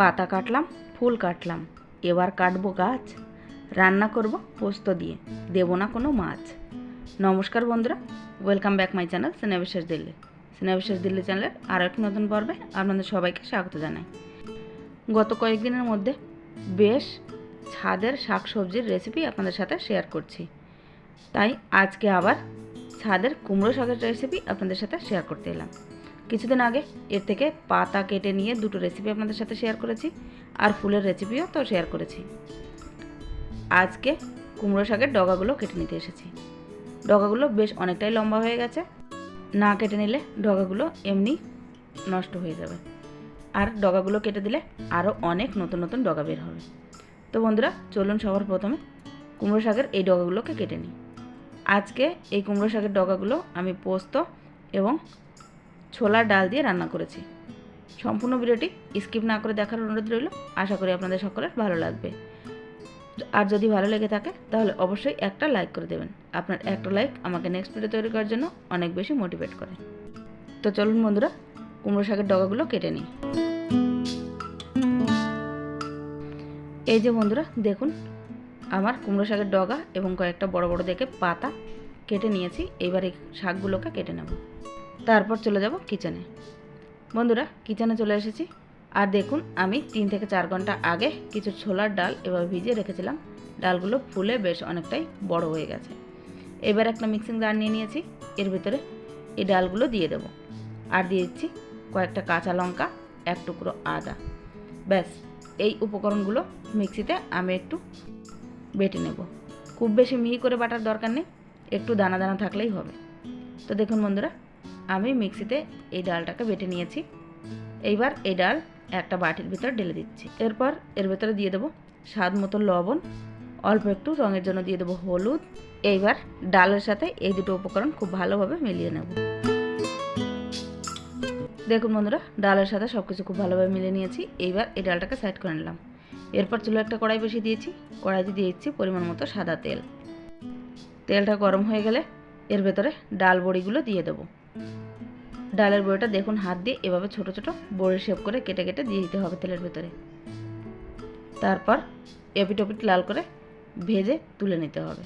পাতা কাটলাম, ফুল কাটলাম। এবার কাটবো গাছ। রান্না করব পোস্ত দিয়ে। দেবো না কোনো মাছ। নমস্কার বন্ধুরা, welcome back my channel Sneha Biswas Delhi. Sneha Biswas Delhi চ্যানেলের আরও একটি নতুন পর্বে আপনাদের সবাইকে স্বাগত জানাই। গত কয়েকদিনের মধ্যে বেশ ছাদের শাক সবজির রেসিপি আপনাদের সাথে শেয়ার করছি। তাই আজকে আবার ছাদের কুমড়ো শাকের রেসিপি আপনাদের সাথে শেয়ার করতে এলাম। কিছুদিন আগে এর থেকে পাতা কেটে নিয়ে দুটো রেসিপি আপনাদের সাথে শেয়ার করেছি আর ফুলের রেসিপিও তো শেয়ার করেছি। আজকে কুমড়ো শাকের ডগাগুলো কেটে নিতে এসেছি। ডগাগুলো বেশ অনেকটাই লম্বা হয়ে গেছে। না কেটে নিলে ডগাগুলো এমনি নষ্ট হয়ে যাবে। আর ডগাগুলো কেটে দিলে আরও অনেক নতুন নতুন ডগা বের হবে। তো বন্ধুরা, চলুন সবার প্রথমে কুমড়ো শাকের এই ডগাগুলোকে কেটে নিই। আজকে এই কুমড়ো শাকের ডগাগুলো আমি পোস্ত এবং ছোলার ডাল দিয়ে রান্না করেছি। সম্পূর্ণ ভিডিওটি স্কিপ না করে দেখার অনুরোধ রইল। আশা করি আপনাদের সকলের ভালো লাগবে। আর যদি ভালো লেগে থাকে, তাহলে অবশ্যই একটা লাইক করে দেবেন। আপনার একটা লাইক আমাকে নেক্সট ভিডিও তৈরি করার জন্য অনেক বেশি মোটিভেট করে। তো চলুন বন্ধুরা, কুমড়ো শাকের ডগাগুলো কেটে নিই। এই যে বন্ধুরা, দেখুন, আমার কুমড়ো শাকের ডগা এবং কয়েকটা বড় বড় দেখে পাতা কেটে নিয়েছি। এবার এই শাকগুলোকে কেটে নেব। তারপর চলে যাব কিচেনে। বন্ধুরা, কিচেনে চলে এসেছি। আর দেখুন, আমি তিন থেকে চার ঘণ্টা আগে কিছু ছোলার ডাল এভাবে ভিজিয়ে রেখেছিলাম। ডালগুলো ফুলে বেশ অনেকটাই বড় হয়ে গেছে। এবার একটা মিক্সিং জার নিয়ে নিয়েছি। এর ভিতরে এই ডালগুলো দিয়ে দেব। আর দিয়ে দিচ্ছি কয়েকটা কাঁচা লঙ্কা, এক টুকরো আদা। ব্যাস, এই উপকরণগুলো মিক্সিতে আমি একটু বেটে নেব। খুব বেশি মিহি করে বাটার দরকার নেই, একটু দানা দানা থাকলেই হবে। তো দেখুন বন্ধুরা আমি মিক্সিতে এই ডালটাকে বেটে নিয়েছি। এইবার এই ডাল একটা বাটির ভিতর ঢেলে দিচ্ছি। এরপর এর ভেতরে দিয়ে দেবো স্বাদ মতো লবণ, অল্প একটু রঙের জন্য দিয়ে দেবো হলুদ। এইবার ডালের সাথে এই দুটো উপকরণ খুব ভালোভাবে মিলিয়ে নেব। দেখুন বন্ধুরা, ডালের সাথে সব কিছু খুব ভালোভাবে মিলিয়ে নিয়েছি। এইবার এই ডালটাকে সাইড করে নিলাম। এরপর চুলো একটা কড়াই বসিয়ে দিয়েছি। কড়াইতে দিয়ে দিচ্ছি পরিমাণ মতো সাদা তেল। তেলটা গরম হয়ে গেলে এর ভেতরে ডাল বড়িগুলো দিয়ে দেবো। ডালের বড়িটা দেখুন হাত দিয়ে এভাবে ছোট ছোট বড়ির শেপ করে কেটে কেটে দিয়ে দিতে হবে তেলের ভেতরে। তারপর এপিট ওপিট লাল করে ভেজে তুলে নিতে হবে।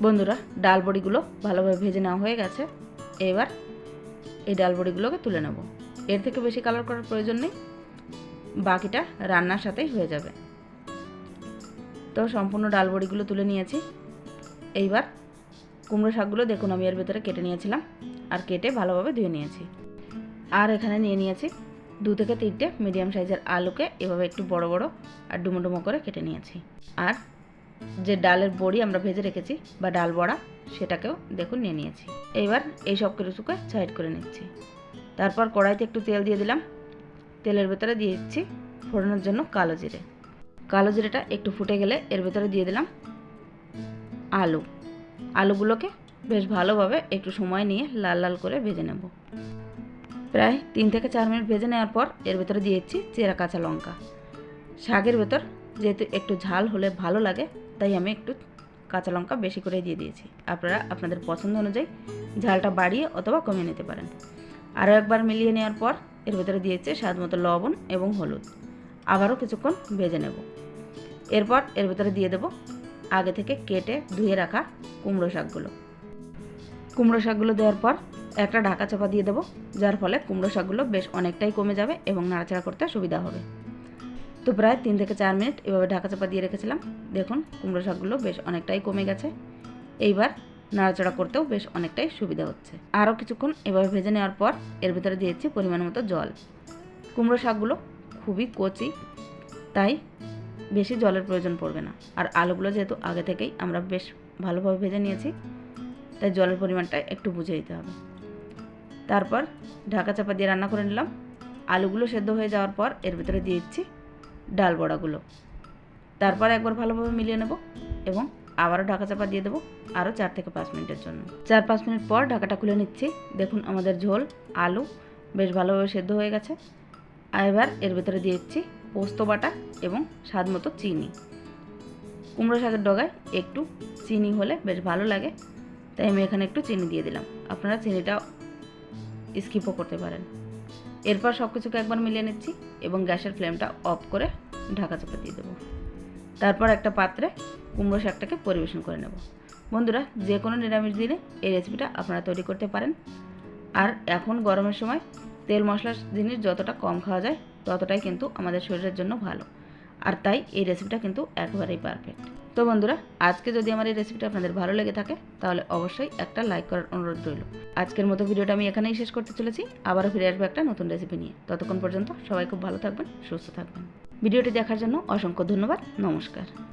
বন্ধুরা, ডাল বড়িগুলো ভালোভাবে ভেজে নেওয়া হয়ে গেছে। এবার এই ডাল বড়িগুলোকে তুলে নেব। এর থেকে বেশি কালার করার প্রয়োজন নেই। বাকিটা রান্নার সাথেই হয়ে যাবে। তো সম্পূর্ণ ডাল বড়িগুলো তুলে নিয়েছি। এইবার কুমড়ো শাকগুলো দেখুন আমি এর ভেতরে কেটে নিয়েছিলাম আর কেটে ভালোভাবে ধুয়ে নিয়েছি। আর এখানে নিয়ে নিয়েছি দু থেকে তিনটে মিডিয়াম সাইজের আলুকে এভাবে একটু বড় বড় আর ডুমো ডুমো করে কেটে নিয়েছি। আর যে ডালের বড়ি আমরা ভেজে রেখেছি বা ডাল বড়া সেটাকেও দেখুন নিয়ে নিয়েছি। এইবার এই সব কিছুকে সাইড করে নিচ্ছি। তারপর কড়াইতে একটু তেল দিয়ে দিলাম। তেলের ভেতরে দিয়ে দিচ্ছি ফোড়নের জন্য কালো জিরে। কালো জিরেটা একটু ফুটে গেলে এর ভেতরে দিয়ে দিলাম আলু। আলুগুলোকে বেশ ভালোভাবে একটু সময় নিয়ে লাল লাল করে ভেজে নেব। প্রায় তিন থেকে চার মিনিট ভেজে নেওয়ার পর এর ভেতরে দিয়ে দিচ্ছি চেরা কাঁচা লঙ্কা। শাকের ভেতর যেহেতু একটু ঝাল হলে ভালো লাগে, তাই আমি একটু কাঁচা লঙ্কা বেশি করে দিয়ে দিয়েছি। আপনারা আপনাদের পছন্দ অনুযায়ী ঝালটা বাড়িয়ে অথবা কমিয়ে নিতে পারেন। আরও একবার মিলিয়ে নেওয়ার পর এর ভেতরে দিয়েছে স্বাদ মতো লবণ এবং হলুদ। আবারও কিছুক্ষণ ভেজে নেব। এরপর এর ভেতরে দিয়ে দেব আগে থেকে কেটে ধুয়ে রাখা কুমড়ো শাকগুলো। কুমড়ো শাকগুলো দেওয়ার পর একটা ঢাকা চাপা দিয়ে দেবো, যার ফলে কুমড়ো শাকগুলো বেশ অনেকটাই কমে যাবে এবং নাড়াচাড়া করতে সুবিধা হবে। তো প্রায় তিন থেকে চার মিনিট এভাবে ঢাকা চাপা দিয়ে রেখেছিলাম। দেখুন, কুমড়ো শাকগুলো বেশ অনেকটাই কমে গেছে। এইবার নাড়াচাড়া করতেও বেশ অনেকটাই সুবিধা হচ্ছে। আরও কিছুক্ষণ এভাবে ভেজে নেওয়ার পর এর ভিতরে দিয়েছি পরিমাণ মতো জল। কুমড়ো শাকগুলো খুবই কচি, তাই বেশি জলের প্রয়োজন পড়বে না। আর আলুগুলো যেহেতু আগে থেকেই আমরা বেশ ভালোভাবে ভেজে নিয়েছি, তাই জলের পরিমাণটা একটু বুঝে দিতে হবে। তারপর ঢাকা চাপা দিয়ে রান্না করে নিলাম। আলুগুলো সেদ্ধ হয়ে যাওয়ার পর এর ভিতরে দিয়ে দিচ্ছি ডাল বড়াগুলো। তারপর একবার ভালোভাবে মিলিয়ে নেব এবং আবারও ঢাকা চাপা দিয়ে দেবো আরও চার থেকে পাঁচ মিনিটের জন্য। চার পাঁচ মিনিট পর ঢাকাটা খুলে নিচ্ছি। দেখুন আমাদের ঝোল, আলু বেশ ভালোভাবে সেদ্ধ হয়ে গেছে। এবার এর ভেতরে দিয়ে দিচ্ছি পোস্ত বাটা এবং স্বাদ মতো চিনি। কুমড়ো শাকের ডগায় একটু চিনি হলে বেশ ভালো লাগে, তাই আমি এখানে একটু চিনি দিয়ে দিলাম। আপনারা চিনিটা স্কিপও করতে পারেন। এরপর সব কিছুকে একবার মিলিয়ে নিচ্ছি এবং গ্যাসের ফ্লেমটা অফ করে ঢাকা চাপা দিয়ে দেবো। তারপর একটা পাত্রে কুমড়ো শাকটাকে পরিবেশন করে নেব। বন্ধুরা, যে কোনো নিরামিষ দিনে এই রেসিপিটা আপনারা তৈরি করতে পারেন। আর এখন গরমের সময় তেল মশলার জিনিস যতটা কম খাওয়া যায়, ততটাই কিন্তু আমাদের শরীরের জন্য ভালো। আর তাই এই রেসিপিটা কিন্তু একবারেই পারফেক্ট তো বন্ধুরা, আজকে যদি আমার এই রেসিপিটা আপনাদের ভালো লেগে থাকে, তাহলে অবশ্যই একটা লাইক করার অনুরোধ রইল। আজকের মতো ভিডিওটা আমি এখানেই শেষ করতে চলেছি। আবারও ফিরে আসব একটা নতুন রেসিপি নিয়ে। ততক্ষণ পর্যন্ত সবাই খুব ভালো থাকবেন, সুস্থ থাকবেন। ভিডিওটি দেখার জন্য অসংখ্য ধন্যবাদ। নমস্কার।